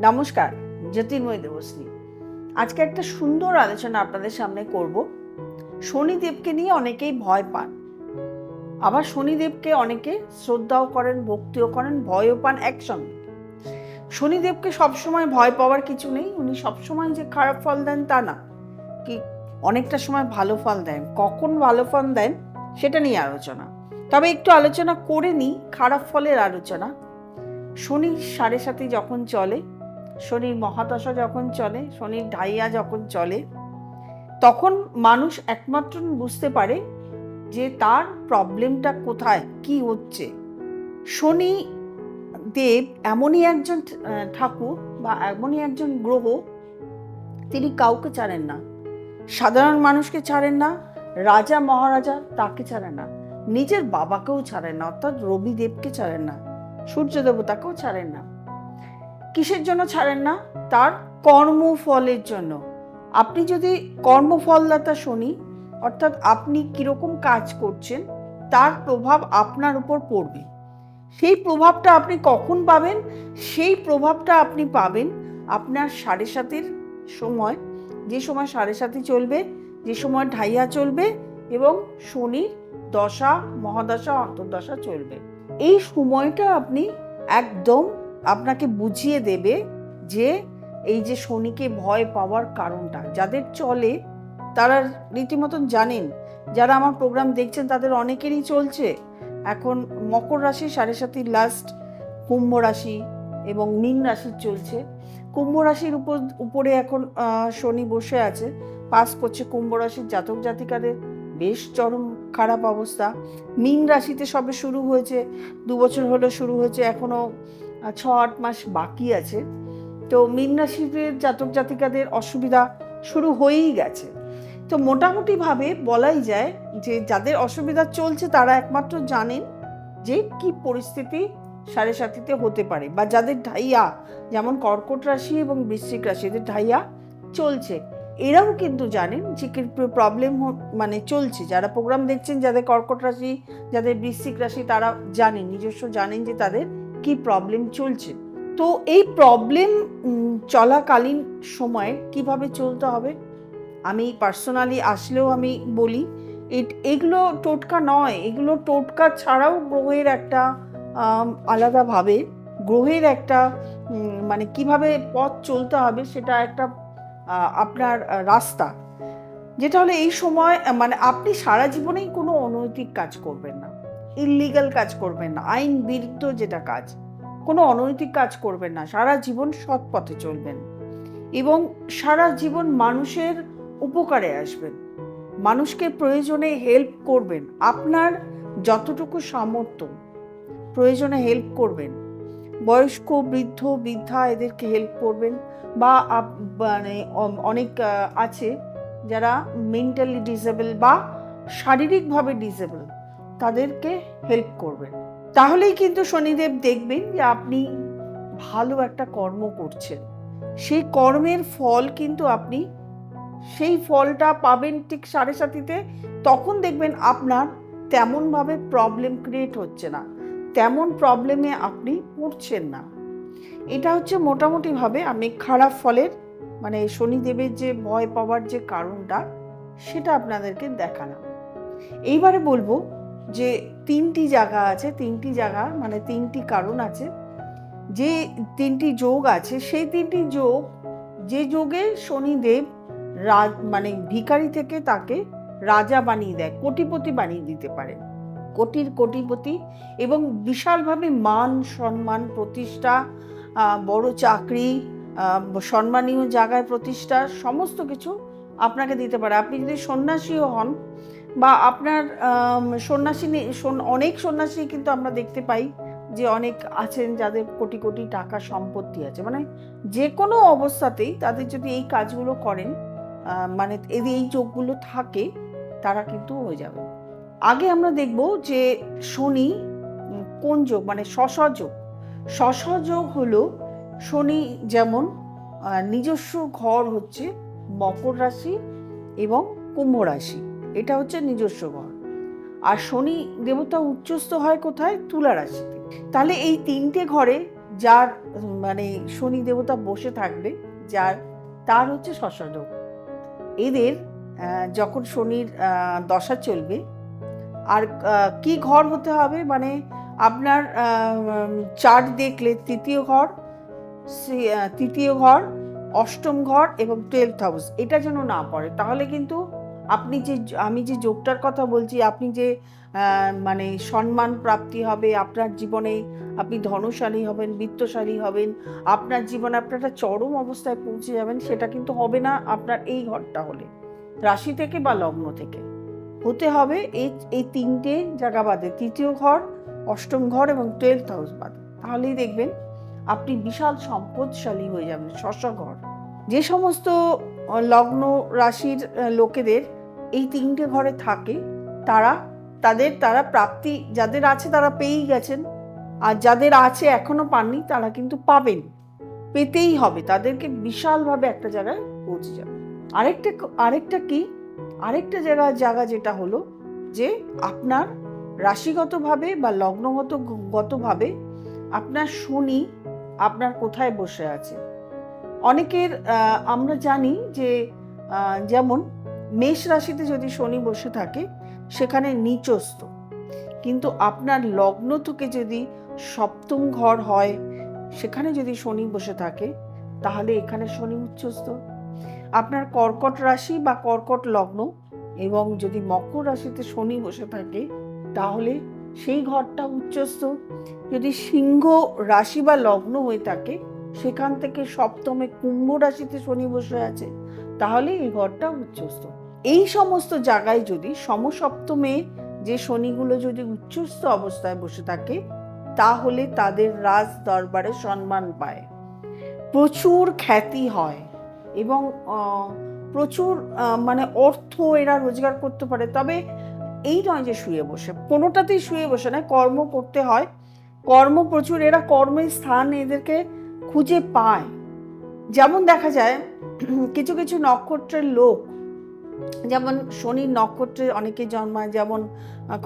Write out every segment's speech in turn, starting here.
নমস্কার, জ্যোতির্ময় দেবশ্রী। আজকে একটা সুন্দর আলোচনা আপনাদের সামনে করব। শনিদেবকে নিয়ে অনেকেই ভয় পান। আবার শনিদেবকে অনেকে শ্রদ্ধাও করেন, ভক্তিও করেন, ভয়ও পান একসঙ্গে। শনিদেবকে সবসময় ভয় পাওয়ার কিছু নেই, উনি সবসময় যে খারাপ ফল দেন তা না। কি অনেকটা সময় ভালো ফল দেন, কখন ভালো ফল দেন সেটা নিয়ে আলোচনা। তবে একটু আলোচনা করে নিই, খারাপ ফলের আলোচনা। শনি সাড়ে সাথে যখন চলে শনির মহাদশা যখন চলে, শনির ঢাইয়া যখন চলে, তখন মানুষ একমাত্র বুঝতে পারে যে তার প্রবলেমটা কোথায়, কি হচ্ছে। শনি দেব এমনই একজন ঠাকুর বা এমনই একজন গ্রহ, তিনি কাউকে ছাড়েন না। সাধারণ মানুষকে ছাড়েন না, রাজা, মহারাজা তাকে ছাড়েন না। নিজের বাবাকেও ছাড়েন না, অর্থাৎ রবি দেবকে ছাড়েন না, সূর্য দেবতাকেও ছাড়েন না। কিসের জন্য ছাড়েন না? তার কর্মফলের জন্য। আপনি যদি কর্মফলদাতা শনি, অর্থাৎ আপনি কীরকম কাজ করছেন, তার প্রভাব আপনার উপর পড়বে। সেই প্রভাবটা আপনি কখন পাবেন? সেই প্রভাবটা আপনি পাবেন আপনার সাড়ে সাতের সময়। যে সময় সাড়ে সাথে চলবে, যে সময় ঢাইয়া চলবে এবং শনির দশা, মহাদশা, অন্তর্দশা চলবে। এই সময়টা আপনি একদম আপনাকে বুঝিয়ে দেবে যে এই যে শনিকে ভয় পাওয়ার কারণটা যাদের চলে তারা রীতিমতন জানেন যারা আমার প্রোগ্রাম দেখছেন তাদের অনেকেরই চলছে। এখন মকর রাশি সাড়ে সাতির লাস্ট কুম্ভ রাশি এবং মীন রাশির চলছে। কুম্ভ রাশির উপর উপরে এখন শনি বসে আছে পাস করছে কুম্ভ রাশির জাতক জাতিকাদের। বেশ চরম খারাপ অবস্থা। মীন রাশিতে সবে শুরু হয়েছে দু বছর হলো শুরু হয়েছে এখনও আহ, ছ, আট মাস বাকি আছে। তো মীন রাশিতে জাতক জাতিকাদের অসুবিধা শুরু হয়েই গেছে। তো মোটামুটিভাবে বলাই যায় যে যাদের অসুবিধা চলছে তারা একমাত্র জানেন যে কি পরিস্থিতি সাড়ে সাতিতে হতে পারে বা যাদের ঢাইয়া, যেমন কর্কট রাশি এবং বৃশ্চিক রাশি এদের ঢাইয়া চলছে। এরাও কিন্তু জানেন যে কি প্রবলেম মানে চলছে। যারা প্রোগ্রাম দেখছেন, যাদের কর্কট রাশি, যাদের বৃশ্চিক রাশি তারা জানেন, নিজস্ব জানেন যে তাদের কি প্রবলেম চলছে? তো এই প্রবলেম চলাকালীন সময়ে কীভাবে চলতে হবে? আমি পার্সোনালি আসলেও আমি বলি এগুলো টোটকা নয়। এগুলো টোটকা ছাড়াও গ্রহের একটা আলাদাভাবে গ্রহের একটা মানে কীভাবে পথ চলতে হবে সেটা একটা আপনার রাস্তা। যেটা হলো এই সময় মানে আপনি সারা জীবনেই কোনো অনৈতিক কাজ করবেন ইললিগাল কাজ করবেন না, আইন বিরুদ্ধ যেটা কাজ, কোনো অনৈতিক কাজ করবেন না, সারা জীবন সৎ পথে চলবেন এবং সারা জীবন মানুষের উপকারে আসবেন। মানুষকে প্রয়োজনে হেল্প করবেন, আপনার যতটুকু সামর্থ্য প্রয়োজনে হেল্প করবেন। বয়স্ক, বৃদ্ধ, বৃদ্ধা এদেরকে হেল্প করবেন বা মানে অনেক আছে যারা মেন্টালি ডিসেবল বা শারীরিকভাবে ডিসেবল তাদেরকে হেল্প করবেন। তাহলেই কিন্তু শনিদেব দেখবেন যে আপনি ভালো একটা কর্ম করছেন। সেই কর্মের ফল কিন্তু আপনি সেই ফলটা পাবেন ঠিক সাড়ে সাতিতে, তখন দেখবেন আপনার তেমনভাবে প্রবলেম ক্রিয়েট হচ্ছে না। তেমন প্রবলেমে আপনি পড়ছেন না। এটা হচ্ছে মোটামুটিভাবে আমি খারাপ ফলের মানে শনিদেবের যে ভয় পাওয়ার যে কারণটা, সেটা আপনাদেরকে দেখালাম। এইবারে বলব যে তিনটি জায়গা আছে, তিনটি জায়গা মানে তিনটি কারণ আছে, যে তিনটি যোগ আছে, সেই তিনটি যোগ, যে যোগে শনিদেব রাজ মানে ভিকারি থেকে তাকে রাজা বানিয়ে দেয়, কোটিপতি বানিয়ে দিতে পারে। কোটির কোটিপতি এবং বিশালভাবে মান, সম্মান, প্রতিষ্ঠা বড় চাকরি সম্মানীয় জায়গায় প্রতিষ্ঠা, সমস্ত কিছু আপনাকে দিতে পারে। আপনি যদি সন্ন্যাসীও হন বা আপনার আম, সন্ন্যাসী অনেক সন্ন্যাসী কিন্তু আমরা দেখতে পাই যে অনেক আছেন যাদের কোটি কোটি টাকা সম্পত্তি আছে। মানে যে কোনো অবস্থাতেই তাদের যদি এই কাজগুলো করেন মানে এই এই যোগগুলো থাকে তারা কিন্তু হয়ে যাবে। আগে আমরা দেখব যে শনি কোন যোগ? মানে শশযোগ শশযোগ হলো শনি যেমন নিজস্ব ঘর হচ্ছে মকর রাশি এবং কুম্ভ রাশি। এটা হচ্ছে নিজস্ব ঘর। আর শনি দেবতা উচ্চস্থ হয় কোথায়? তুলা রাশিতে। তাহলে এই তিনটে ঘরে যার মানে শনি দেবতা বসে থাকবে, যার, তার হচ্ছে শশাযোগ এদের যখন শনির দশা চলবে, আর কি ঘর হতে হবে? মানে আপনার চার্ট দেখলে তৃতীয় ঘর তৃতীয় ঘর, অষ্টম ঘর এবং টুয়েলথ হাউস এটা যেন না পড়ে, তাহলে কিন্তু আপনি যে আমি যে যোগটার কথা বলছি, আপনি যে মানে সম্মান প্রাপ্তি হবে, আপনার জীবনে আপনি ধনশালী হবেন, বিত্তশালী হবেন, আপনার জীবনে আপনার একটা চরম অবস্থায় পৌঁছে যাবেন, সেটা কিন্তু হবে না আপনার এই ঘরটা হলে। রাশি থেকে বা লগ্ন থেকে। হতে হবে এই এই তিনটে জায়গা বাদে তৃতীয় ঘর, অষ্টম ঘর এবং টুয়েলথ হাউস বাদে। তাহলেই দেখবেন আপনি বিশাল সম্পদশালী হয়ে যাবেন শশ ঘর যে সমস্ত লগ্ন রাশির লোকেদের এই তিনটে ঘরে থাকে, তারা, তাদের, তারা প্রাপ্তি, যাদের আছে তারা পেয়েই গেছেন। আর যাদের আছে এখনও পাননি, তারা কিন্তু পাবেন। পেতেই হবে, তাদেরকে বিশালভাবে একটা জায়গায় পৌঁছে যাবে। আরেকটা আরেকটা কি? আরেকটা জায়গা জায়গা যেটা হলো যে আপনার রাশিগতভাবে বা লগ্নগত গতভাবে আপনার শনি আপনার কোথায় বসে আছে? অনেকের আমরা জানি যে যেমন মেষ রাশিতে যদি শনি বসে থাকে, সেখানে নিচস্থ। কিন্তু আপনার লগ্ন থেকে যদি সপ্তম ঘর হয়, সেখানে যদি শনি বসে থাকে, তাহলে এখানে শনি উচ্চস্থ। আপনার কর্কট রাশি বা কর্কট লগ্ন এবং যদি মকর রাশিতে শনি বসে থাকে, তাহলে সেই ঘরটা উচ্চস্থ। যদি সিংহ রাশি বা লগ্ন হয়ে থাকে, সেখান থেকে সপ্তমে কুম্ভ রাশিতে শনি বসে আছে, তাহলে এই ঘরটা উচ্চস্থ। এই সমস্ত জায়গায় যদি সমসপ্তমে যে শনিগুলো যদি উচ্চস্থ অবস্থায় বসে থাকে, তাহলে তাদের রাজ দরবারে সম্মান পায়। প্রচুর খ্যাতি হয় এবং প্রচুর মানে অর্থ এরা রোজগার করতে পারে। তবে এই নয় যে শুয়ে বসে, কোনোটাতেই শুয়ে বসে না, কর্ম করতে হয়। কর্ম প্রচুর, এরা কর্মের স্থান এদেরকে খুঁজে পায়। যেমন দেখা যায়, কিছু কিছু নক্ষত্রের লোক যেমন শনির নক্ষত্রে অনেকে জন্মায়, যেমন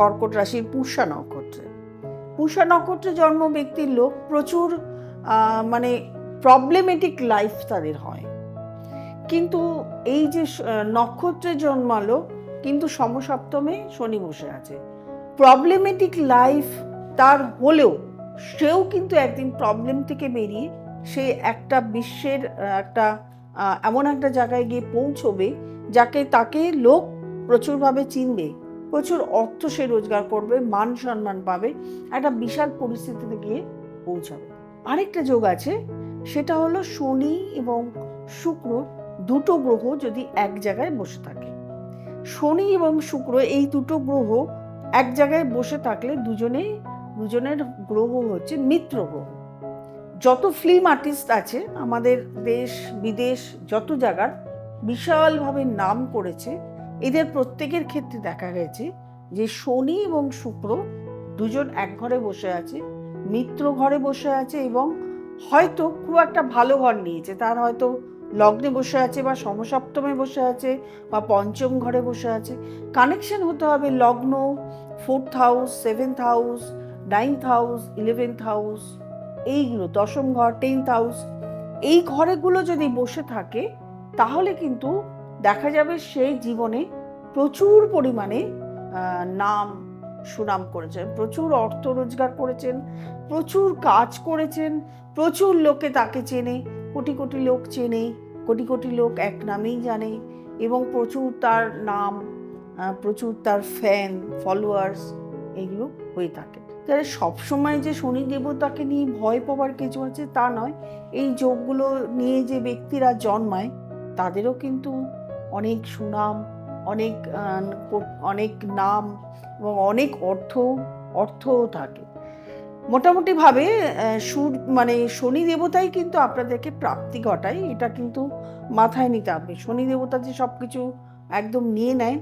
কর্কট রাশির পুষা নক্ষত্রে। পুষা নক্ষত্রে জন্ম ব্যক্তির লোক প্রচুর মানে প্রবলেমেটিক লাইফ তাদের হয়। কিন্তু এই যে নক্ষত্রে জন্মালো, কিন্তু সমসপ্তমে শনি বসে আছে। প্রবলেমেটিক লাইফ তার হলেও সেও কিন্তু একদিন প্রবলেম থেকে বেরিয়ে সে একটা বিশ্বের একটা এমন একটা জায়গায় গিয়ে পৌঁছবে যাকে তাকে লোক প্রচুরভাবে চিনবে, প্রচুর অর্থ সে রোজগার করবে, মান সম্মান পাবে, একটা বিশাল পরিস্থিতিতে গিয়ে পৌঁছাবে। আরেকটা যোগ আছে, সেটা হলো শনি এবং শুক্র দুটো গ্রহ যদি এক জায়গায় বসে থাকে। শনি এবং শুক্র এই দুটো গ্রহ এক জায়গায় বসে থাকলে দুজনেই দুজনের গ্রহ হচ্ছে মিত্র গ্রহ। যত ফিল্ম আর্টিস্ট আছে, আমাদের দেশ, বিদেশ, যত জায়গার বিশালভাবে নাম করেছে, এদের প্রত্যেকের ক্ষেত্রে দেখা গেছে যে শনি এবং শুক্র দুজন এক ঘরে বসে আছে, মিত্র ঘরে বসে আছে এবং হয়তো খুব একটা ভালো ঘর নিয়েছে। তার হয়তো লগ্নে বসে আছে বা সমসপ্তমে বসে আছে বা পঞ্চম ঘরে বসে আছে। কানেকশন হতে হবে লগ্ন fourth house seventh house ninth house eleventh house এইগুলো, দশম ঘর টেন্থ হাউস এই ঘরেগুলো যদি বসে থাকে, তাহলে কিন্তু দেখা যাবে সেই জীবনে প্রচুর পরিমাণে নাম সুনাম করেছেন, প্রচুর অর্থ রোজগার করেছেন, প্রচুর কাজ করেছেন, প্রচুর লোকে তাকে চেনে, কোটি কোটি লোক চেনে, কোটি কোটি লোক এক নামেই জানে এবং প্রচুর তার নাম প্রচুর তার ফ্যান ফলোয়ার্স এগুলো হয়ে থাকে। তাহলে সবসময় যে শনি দেবতাকে নিয়ে ভয় পাওয়ার কিছু আছে তা নয়, এই যোগগুলো নিয়ে যে ব্যক্তিরা জন্মায়, তাদেরও কিন্তু অনেক সুনাম, অনেক অনেক নাম এবং অনেক অর্থ, অর্থও থাকে। মোটামুটিভাবে সুর মানে শনি দেবতাই কিন্তু আপনাদেরকে প্রাপ্তি ঘটায়, এটা কিন্তু মাথায় নিতে হবে। শনি দেবতা যে সব কিছু একদম নিয়ে নেয়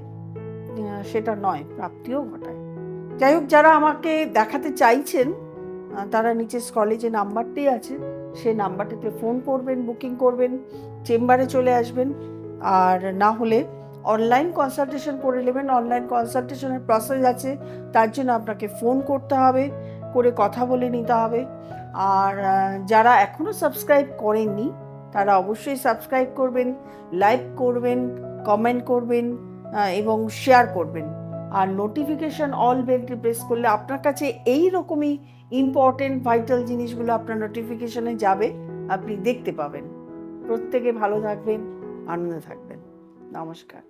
সেটা নয়, প্রাপ্তিও ঘটায়। যাই হোক, যারা আমাকে দেখাতে চাইছেন তারা নিচে স্কলে যে নাম্বারটি আছে সেই নাম্বারটিতে ফোন করবেন, বুকিং করবেন, চেম্বারে চলে আসবেন। আর না হলে অনলাইন কনসালটেশন করে নেবেন। অনলাইন কনসালটেশনের প্রসেস আছে, তার জন্য আপনাকে ফোন করতে হবে, করে কথা বলে নিতে হবে। আর যারা এখনও সাবস্ক্রাইব করেননি, তারা অবশ্যই সাবস্ক্রাইব করবেন, লাইক করবেন, কমেন্ট করবেন এবং শেয়ার করবেন। আর নোটিফিকেশান অল বেলটি প্রেস করলে আপনার কাছে এই রকমই ইম্পর্টেন্ট ভাইটাল জিনিসগুলো আপনার নোটিফিকেশানে যাবে, আপনি দেখতে পাবেন। প্রত্যেকে ভালো থাকবেন, আনন্দে থাকবেন। নমস্কার।